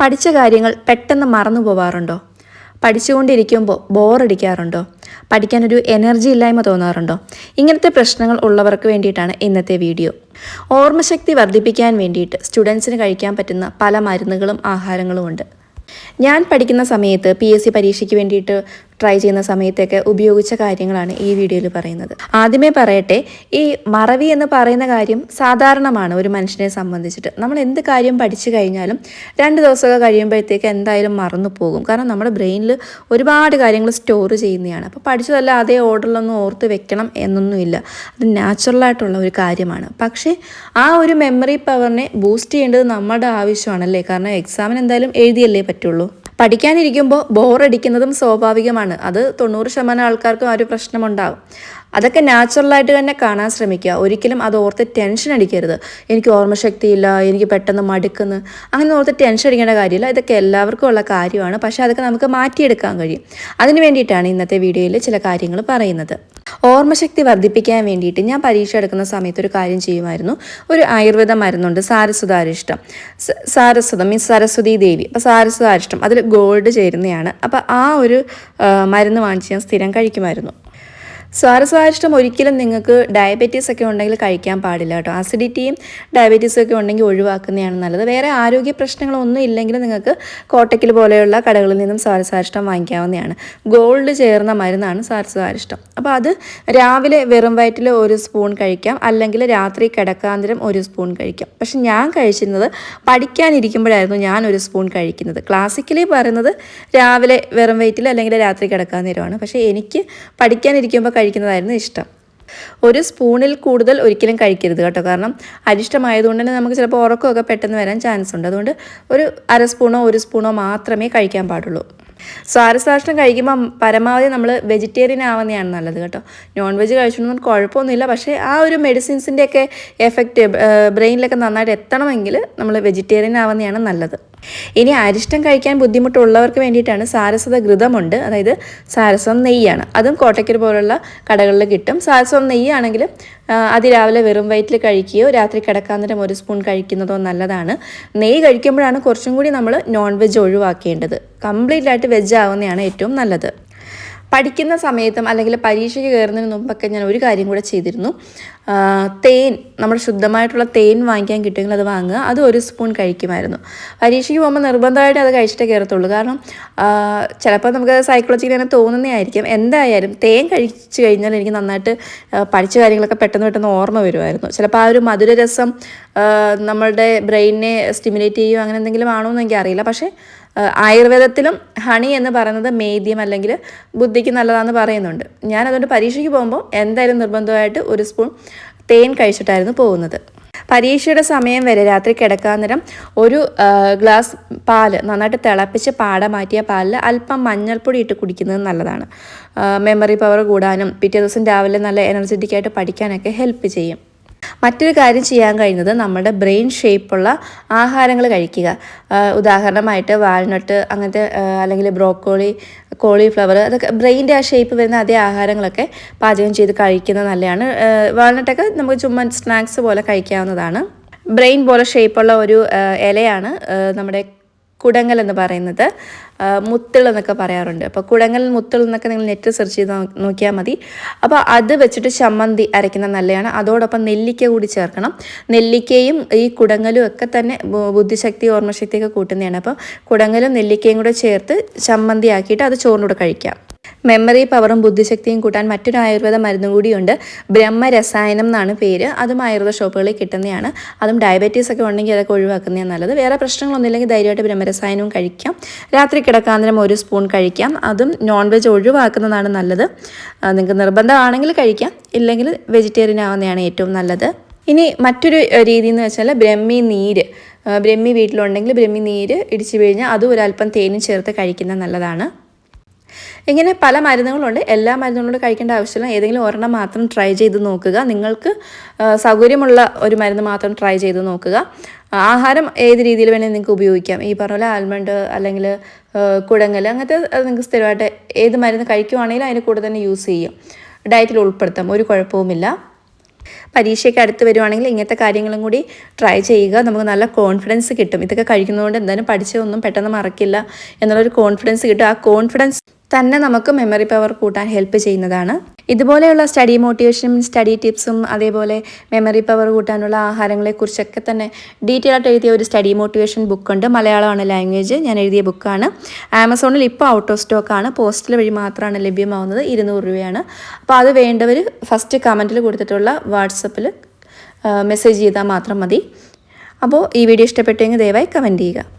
പഠിച്ച കാര്യങ്ങൾ പെട്ടെന്ന് മറന്നു പോവാറുണ്ടോ? പഠിച്ചുകൊണ്ടിരിക്കുമ്പോൾ ബോറടിക്കാറുണ്ടോ? പഠിക്കാനൊരു എനർജി ഇല്ലായ്മ തോന്നാറുണ്ടോ? ഇങ്ങനത്തെ പ്രശ്നങ്ങൾ ഉള്ളവർക്ക് വേണ്ടിയിട്ടാണ് ഇന്നത്തെ വീഡിയോ. ഓർമ്മശക്തി വർദ്ധിപ്പിക്കാൻ വേണ്ടിയിട്ട് സ്റ്റുഡൻസിന് കഴിക്കാൻ പറ്റുന്ന പല മരുന്നുകളും ആഹാരങ്ങളും ഉണ്ട്. ഞാൻ പഠിക്കുന്ന സമയത്ത് പി എസ് സി പരീക്ഷയ്ക്ക് വേണ്ടിയിട്ട് ട്രൈ ചെയ്യുന്ന സമയത്തൊക്കെ ഉപയോഗിച്ച കാര്യങ്ങളാണ് ഈ വീഡിയോയിൽ പറയുന്നത്. ആദ്യമേ പറയട്ടെ ഈ മറവി എന്ന് പറയുന്ന കാര്യം സാധാരണമാണ് ഒരു മനുഷ്യനെ സംബന്ധിച്ചിട്ട്. നമ്മൾ എന്ത് കാര്യം പഠിച്ചു കഴിഞ്ഞാലും രണ്ട് ദിവസമൊക്കെ കഴിയുമ്പോഴത്തേക്ക് എന്തായാലും മറന്നു പോകും. കാരണം നമ്മുടെ ബ്രെയിനിൽ ഒരുപാട് കാര്യങ്ങൾ സ്റ്റോർ ചെയ്യുന്നതാണ്. അപ്പോൾ പഠിച്ചതല്ല അതേ ഓർഡറിലൊന്നും ഓർത്ത് വെക്കണം എന്നൊന്നുമില്ല. അത് നാച്ചുറലായിട്ടുള്ള ഒരു കാര്യമാണ്. പക്ഷേ ആ ഒരു മെമ്മറി പവറിനെ ബൂസ്റ്റ് ചെയ്യേണ്ടത് നമ്മുടെ ആവശ്യമാണല്ലേ? കാരണം എക്സാമിന് എന്തായാലും എഴുതിയല്ലേ പറ്റുള്ളൂ. പഠിക്കാനിരിക്കുമ്പോൾ ബോറടിക്കുന്നതും സ്വാഭാവികമാണ്. അത് തൊണ്ണൂറ് ശതമാനം ആൾക്കാർക്കും ആ ഒരു പ്രശ്നമുണ്ടാകും അതൊക്കെ നാച്ചുറലായിട്ട് തന്നെ കാണാൻ ശ്രമിക്കുക. ഒരിക്കലും അത് ഓർത്ത് ടെൻഷൻ അടിക്കരുത്. എനിക്ക് ഓർമ്മശക്തിയില്ല എനിക്ക് പെട്ടെന്ന് മടുക്കുന്നു. അങ്ങനെ ഓർത്ത് ടെൻഷൻ അടിക്കേണ്ട കാര്യമില്ല. ഇതൊക്കെ എല്ലാവർക്കും ഉള്ള കാര്യമാണ്. പക്ഷേ അതൊക്കെ നമുക്ക് മാറ്റിയെടുക്കാൻ കഴിയും. അതിന് വേണ്ടിയിട്ടാണ് ഇന്നത്തെ വീഡിയോയിൽ ചില കാര്യങ്ങൾ പറയുന്നത്. ഓർമ്മശക്തി വർദ്ധിപ്പിക്കാൻ വേണ്ടിയിട്ട് ഞാൻ പരീക്ഷ എടുക്കുന്ന സമയത്ത് ഒരു കാര്യം ചെയ്യുമായിരുന്നു. ഒരു ആയുർവേദ മരുന്നുണ്ട് സാരസ്വതാരിഷ്ടം. സാരസ്വതം മീൻസ് സരസ്വതി ദേവി. അപ്പോൾ സാരസ്വതാരിഷ്ടം അതിൽ ഗോൾഡ് ചേരുന്നതാണ് അപ്പോൾ ആ ഒരു മരുന്ന് വാങ്ങിച്ച് ഞാൻ സ്ഥിരം കഴിക്കുമായിരുന്നു. സ്വാരസ്വാരിഷ്ടം ഒരിക്കലും നിങ്ങൾക്ക് ഡയബറ്റീസ് ഒക്കെ ഉണ്ടെങ്കിൽ കഴിക്കാൻ പാടില്ല കേട്ടോ. അസിഡിറ്റിയും ഡയബറ്റീസും ഒക്കെ ഉണ്ടെങ്കിൽ ഒഴിവാക്കുന്നതാണ് നല്ലത്. വേറെ ആരോഗ്യ പ്രശ്നങ്ങളൊന്നും ഇല്ലെങ്കിൽ നിങ്ങൾക്ക് കോട്ടയ്ക്കൽ പോലെയുള്ള കടകളിൽ നിന്നും സ്വാരസ്വാരിഷ്ടം വാങ്ങിക്കാവുന്നതാണ്. ഗോൾഡ് ചേർന്ന മരുന്നാണ് സ്വാരസ്വാരിഷ്ടം. അപ്പോൾ അത് രാവിലെ വെറും വയറ്റിൽ ഒരു സ്പൂൺ കഴിക്കാം അല്ലെങ്കിൽ രാത്രി കിടക്കാന്തരം ഒരു സ്പൂൺ കഴിക്കാം. പക്ഷെ ഞാൻ കഴിച്ചിരുന്നത് പഠിക്കാനിരിക്കുമ്പോഴായിരുന്നു ഞാൻ ഒരു സ്പൂൺ കഴിക്കുന്നത്. ക്ലാസിക്കലി പറയുന്നത് രാവിലെ വെറും വയറ്റിൽ അല്ലെങ്കിൽ രാത്രി കിടക്കാൻ നേരമാണ് പക്ഷേ എനിക്ക് പഠിക്കാനിരിക്കുമ്പോൾ കഴിക്കുന്നതായിരുന്നു ഇഷ്ടം. ഒരു സ്പൂണിൽ കൂടുതൽ ഒരിക്കലും കഴിക്കരുത് കേട്ടോ. കാരണം അരിഷ്ടമായതുകൊണ്ട് തന്നെ നമുക്ക് ചിലപ്പോൾ ഉറക്കമൊക്കെ പെട്ടെന്ന് വരാൻ ചാൻസ് ഉണ്ട്. അതുകൊണ്ട് ഒരു അര സ്പൂണോ ഒരു സ്പൂണോ മാത്രമേ കഴിക്കാൻ പാടുള്ളൂ. സ്വാരസാഷ്ടം കഴിക്കുമ്പോൾ പരമാവധി നമ്മൾ വെജിറ്റേറിയൻ ആവുന്നതാണ് നല്ലത് കേട്ടോ. നോൺ വെജ് കഴിച്ചൊന്നും കുഴപ്പമൊന്നുമില്ല. പക്ഷേ ആ ഒരു മെഡിസിൻസിന്റെയൊക്കെ എഫക്റ്റ് ബ്രെയിനിലൊക്കെ നന്നായിട്ട് എത്തണമെങ്കിൽ നമ്മൾ വെജിറ്റേറിയൻ ആവുന്നതാണ് നല്ലത്. ഇനി അരിഷ്ടം കഴിക്കാൻ ബുദ്ധിമുട്ടുള്ളവർക്ക് വേണ്ടിയിട്ടാണ് സാരസ്വത ഘൃതമുണ്ട്. അതായത് സാരസ്വം നെയ്യാണ്. അതും കോട്ടയ്ക്കൽ പോലുള്ള കടകളിൽ കിട്ടും. സാരസ്വം നെയ്യാണെങ്കിൽ അതിരാവിലെ വെറും വയറ്റിൽ കഴിക്കുകയോ രാത്രി കിടക്കാൻ നേരം ഒരു സ്പൂൺ കഴിക്കുന്നതോ നല്ലതാണ്. നെയ്യ് കഴിക്കുമ്പോഴാണ് കുറച്ചും കൂടി നമ്മൾ നോൺ വെജ് ഒഴിവാക്കേണ്ടത്. കംപ്ലീറ്റ് ആയിട്ട് വെജ് ആവുന്നതാണ് ഏറ്റവും നല്ലത്. പഠിക്കുന്ന സമയത്തും അല്ലെങ്കിൽ പരീക്ഷയ്ക്ക് കയറുന്നതിന് മുമ്പൊക്കെ ഞാൻ ഒരു കാര്യം കൂടെ ചെയ്തിരുന്നു. തേൻ നമ്മുടെ ശുദ്ധമായിട്ടുള്ള തേൻ വാങ്ങിക്കാൻ കിട്ടുമെങ്കിൽ അത് വാങ്ങുക. അത് ഒരു സ്പൂൺ കഴിക്കുമായിരുന്നു. പരീക്ഷയ്ക്ക് പോകുമ്പോൾ നിർബന്ധമായിട്ട് അത് കഴിച്ചിട്ടേ കയറത്തുള്ളൂ. കാരണം ചിലപ്പോൾ നമുക്ക് സൈക്കോളജിക്കലി തന്നെ തോന്നുന്നതായിരിക്കും എന്തായാലും തേൻ കഴിച്ചു കഴിഞ്ഞാൽ എനിക്ക് നന്നായിട്ട് പഠിച്ച കാര്യങ്ങളൊക്കെ പെട്ടെന്ന് പെട്ടെന്ന് ഓർമ്മ വരുമായിരുന്നു. ചിലപ്പോൾ ആ ഒരു മധുരരസം നമ്മളുടെ ബ്രെയിനിനെ സ്റ്റിമുലേറ്റ് ചെയ്യുകയോ അങ്ങനെ എന്തെങ്കിലും ആണോ എന്ന് എനിക്കറിയില്ല. പക്ഷേ ആയുർവേദത്തിലും ഹണി എന്ന് പറയുന്നത് മേദ്യം അല്ലെങ്കിൽ ബുദ്ധിക്ക് നല്ലതാണെന്ന് പറയുന്നുണ്ട്. ഞാൻ അതുകൊണ്ട് പരീക്ഷയ്ക്ക് പോകുമ്പോൾ എന്തായാലും നിർബന്ധമായിട്ട് ഒരു സ്പൂൺ തേൻ കഴിച്ചിട്ടായിരുന്നു പോകുന്നത്. പരീക്ഷയുടെ സമയം വരെ രാത്രി കിടക്കാൻ നേരം ഒരു ഗ്ലാസ് പാൽ നന്നായിട്ട് തിളപ്പിച്ച് പാട മാറ്റിയ പാലിൽ അല്പം മഞ്ഞൾപ്പൊടി ഇട്ട് കുടിക്കുന്നത് നല്ലതാണ്. മെമ്മറി പവർ കൂടാനും പിറ്റേ ദിവസം രാവിലെ നല്ല എനർജറ്റിക് ആയിട്ട് പഠിക്കാനൊക്കെ ഹെൽപ്പ് ചെയ്യും. മറ്റൊരു കാര്യം ചെയ്യാൻ കഴിയുന്നത് നമ്മുടെ ബ്രെയിൻ ഷേപ്പുള്ള ആഹാരങ്ങൾ കഴിക്കുക. ഉദാഹരണമായിട്ട് വാൾനട്ട് അങ്ങനത്തെ അല്ലെങ്കിൽ ബ്രോക്കോളി കോളിഫ്ലവർ അതൊക്കെ ബ്രെയിന്റെ ആ ഷേപ്പ് വരുന്ന അതേ ആഹാരങ്ങളൊക്കെ പാചകം ചെയ്ത് കഴിക്കുന്നത് നല്ലതാണ്. വാൾനട്ടൊക്കെ നമുക്ക് ചുമ്മാ സ്നാക്സ് പോലെ കഴിക്കാവുന്നതാണ്. ബ്രെയിൻ പോലെ ഷേപ്പുള്ള ഒരു ഇലയാണ് നമ്മുടെ കുടങ്ങൽ എന്ന് പറയുന്നത് മുത്തൾ എന്നൊക്കെ പറയാറുണ്ട്. അപ്പോൾ കുടങ്ങൽ മുത്തിൾ എന്നൊക്കെ നിങ്ങൾ നെറ്റ് സെർച്ച് ചെയ്ത് നോക്കിയാൽ മതി. അപ്പോൾ അത് വെച്ചിട്ട് ചമ്മന്തി അരയ്ക്കുന്നത് നല്ലതാണ് അതോടൊപ്പം നെല്ലിക്ക കൂടി ചേർക്കണം. നെല്ലിക്കയും ഈ കുടങ്ങലും ഒക്കെ തന്നെ ബുദ്ധിശക്തി ഓർമ്മശക്തിയൊക്കെ കൂട്ടുന്നതാണ്. അപ്പോൾ കുടങ്ങലും നെല്ലിക്കയും കൂടെ ചേർത്ത് ചമ്മന്തി ആക്കിയിട്ട് അത് ചോറിനൂടെ കഴിക്കാം. മെമ്മറി പവറും ബുദ്ധിശക്തിയും കൂട്ടാൻ മറ്റൊരു ആയുർവേദ മരുന്നും കൂടിയുണ്ട്. ബ്രഹ്മരസായനം എന്നാണ് പേര്. അതും ആയുർവേദ ഷോപ്പുകളിൽ കിട്ടുന്നതാണ്. അതും ഡയബറ്റീസ് ഒക്കെ ഉണ്ടെങ്കിൽ അതൊക്കെ ഒഴിവാക്കുന്നതാണ് നല്ലത്. വേറെ പ്രശ്നങ്ങളൊന്നുമില്ലെങ്കിൽ ധൈര്യമായിട്ട് ബ്രഹ്മരസായനവും കഴിക്കാം. രാത്രി കിടക്കാന്തരം ഒരു സ്പൂൺ കഴിക്കാം. അതും നോൺ വെജ് ഒഴിവാക്കുന്നതാണ് നല്ലത്. നിങ്ങൾക്ക് നിർബന്ധമാണെങ്കിൽ കഴിക്കാം. ഇല്ലെങ്കിൽ വെജിറ്റേറിയൻ ആവുന്നതാണ് ഏറ്റവും നല്ലത്. ഇനി മറ്റൊരു രീതി എന്ന് വെച്ചാൽ ബ്രഹ്മി നീര്. ബ്രഹ്മി വീട്ടിലുണ്ടെങ്കിൽ ബ്രഹ്മി നീര് ഇടിച്ചു കഴിഞ്ഞാൽ അതും ഒരല്പം തേനും ചേർത്ത് കഴിക്കുന്നത് നല്ലതാണ്. ഇങ്ങനെ പല മരുന്നുകളുണ്ട്. എല്ലാ മരുന്നുകളും കഴിക്കേണ്ട ആവശ്യമില്ല. ഏതെങ്കിലും ഒരെണ്ണം മാത്രം ട്രൈ ചെയ്ത് നോക്കുക. നിങ്ങൾക്ക് സൗകര്യമുള്ള ഒരു മരുന്ന് മാത്രം ട്രൈ ചെയ്ത് നോക്കുക. ആഹാരം ഏത് രീതിയിൽ വേണമെങ്കിൽ നിങ്ങൾക്ക് ഉപയോഗിക്കാം. ഈ പറഞ്ഞ പോലെ ആൽമണ്ട് അല്ലെങ്കിൽ കുടങ്ങൽ അങ്ങനത്തെ നിങ്ങൾക്ക് സ്ഥിരമായിട്ട് ഏത് മരുന്ന് കഴിക്കുവാണെങ്കിലും അതിന് കൂടെ തന്നെ യൂസ് ചെയ്യും. ഡയറ്റിൽ ഉൾപ്പെടുത്താം. ഒരു കുഴപ്പവുമില്ല. പരീക്ഷയ്ക്ക് അടുത്ത് വരുവാണെങ്കിൽ ഇങ്ങനത്തെ കാര്യങ്ങളും കൂടി ട്രൈ ചെയ്യുക. നമുക്ക് നല്ല കോൺഫിഡൻസ് കിട്ടും. ഇതൊക്കെ കഴിക്കുന്നതുകൊണ്ട് എന്തായാലും പഠിച്ചതൊന്നും പെട്ടെന്ന് മറക്കില്ല. എന്നുള്ളൊരു കോൺഫിഡൻസ് കിട്ടും. ആ കോൺഫിഡൻസ് തന്നെ നമുക്ക് മെമ്മറി പവർ കൂട്ടാൻ ഹെൽപ്പ് ചെയ്യുന്നതാണ്. ഇതുപോലെയുള്ള സ്റ്റഡി മോട്ടിവേഷനും സ്റ്റഡി ടിപ്സും അതേപോലെ മെമ്മറി പവർ കൂട്ടാനുള്ള ആഹാരങ്ങളെക്കുറിച്ചൊക്കെ തന്നെ ഡീറ്റെയിൽ ആയിട്ട് എഴുതിയ ഒരു സ്റ്റഡി മോട്ടിവേഷൻ ബുക്കുണ്ട് മലയാളമാണ് ലാംഗ്വേജ് ഞാൻ എഴുതിയ ബുക്കാണ് ആമസോണിൽ ഇപ്പോൾ ഔട്ട് ഓഫ് ആണ്. പോസ്റ്റൽ വഴി മാത്രമാണ് ലഭ്യമാവുന്നത്. ഇരുന്നൂറ് രൂപയാണ്. അപ്പോൾ അത് വേണ്ടവർ ഫസ്റ്റ് കമന്റിൽ കൊടുത്തിട്ടുള്ള വാട്സപ്പിൽ മെസ്സേജ് ചെയ്താൽ മാത്രം മതി. അപ്പോൾ ഈ വീഡിയോ ഇഷ്ടപ്പെട്ടെങ്കിൽ ദയവായി കമന്റ് ചെയ്യുക.